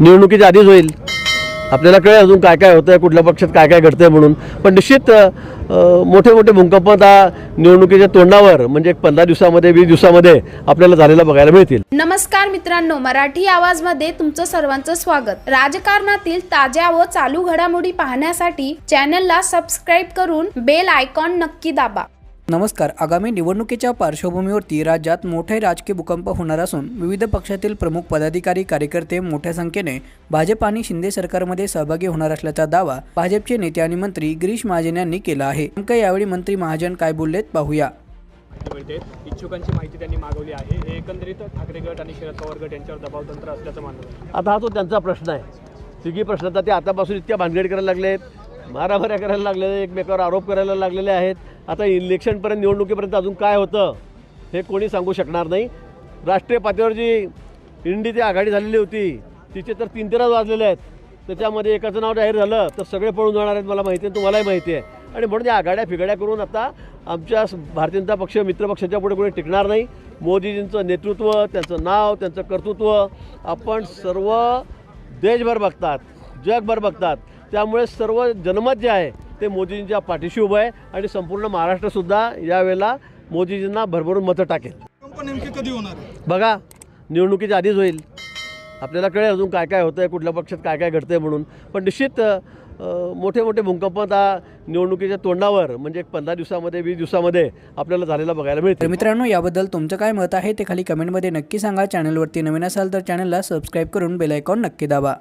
निवडणुकीच्या आधीच होईल. आपल्याला कळेल अजून काय काय होतंय कुठल्या पक्षात काय काय घडतंय म्हणून. पण निश्चित मोठे मोठे भूकंप आता निवडणुकीच्या तोंडावर म्हणजे एक पंधरा दिवसामध्ये वीस दिवसामध्ये आपल्याला झालेला बघायला मिळतील. नमस्कार मित्रांनो मराठी आवाजमध्ये तुमचं सर्वांचं स्वागत. राजकारणातील ताज्या व चालू घडामोडी पाहण्यासाठी चॅनलला सबस्क्राईब करून बेल आयकॉन नक्की दाबा. नमस्कार आगामी निवडणुकीच्या पार्श्वभूमीवरती राज्यात मोठे राजकीय भूकंप होणार असून विविध पक्षातील प्रमुख पदाधिकारी कार्यकर्ते मोठ्या संख्येने भाजप आणि शिंदे सरकारमध्ये सहभागी होणार असल्याचा दावा भाजपचे नेते आणि मंत्री गिरीश महाजन यांनी केला आहे. नेमकं यावेळी मंत्री महाजन काय बोललेत पाहूया. इच्छुकांची माहिती त्यांनी मागवली आहे. हे एकंदरीत ठाकरे गट आणि शरद पवार गट यांच्यावर दबावतंत्र असल्याचं मानलं आता हा तो त्यांचा प्रश्न आहे तिघी प्रश्न आता ते आतापासून इतक्या भानगडी करायला लागले आहेत मारामाऱ्या करायला लागलेले एकमेकावर आरोप करायला लागलेले आहेत. आता इलेक्शनपर्यंत निवडणुकीपर्यंत अजून काय होतं हे कोणी सांगू शकणार नाही. राष्ट्रीय पातळीवर जी इंडीची आघाडी झालेली होती तिचे तर तीन तेराच वाजलेले आहेत. त्याच्यामध्ये एकाचं नाव जाहीर झालं तर सगळे पळून जाणार आहेत मला माहिती आहे तुम्हालाही माहिती आहे. आणि म्हणून या आघाड्या फिगाड्या करून आता आमच्या भारतीय जनता पक्ष मित्रपक्षाच्या पुढे कोणी टिकणार नाही. मोदीजींचं नेतृत्व त्यांचं नाव त्यांचं कर्तृत्व आपण सर्व देशभर बघतात. जगभर बघतात. त्यामुळे सर्व जनमत जे आहे ते मोदीजींच्या पाठीशी उभं आहे आणि संपूर्ण महाराष्ट्रसुद्धा यावेळेला मोदीजींना भरभरून मतं टाकेल. नेमके कधी होणार आहे? बघा निवडणुकीच्या आधीच होईल. आपल्याला कळेल अजून काय काय होतंय कुठल्या पक्षात काय काय घडतंय म्हणून. पण निश्चित मोठे मोठे भूकंप आता निवडणुकीच्या तोंडावर म्हणजे एक पंधरा दिवसामध्ये वीस दिवसामध्ये आपल्याला झालेला बघायला तर मिळतील मित्रांनो याबद्दल तुमचं काय मत आहे ते खाली कमेंटमध्ये नक्की सांगा. चॅनलवरती नवीन असाल तर चॅनलला सबस्क्राईब करून बेल आयकॉन नक्की दाबा.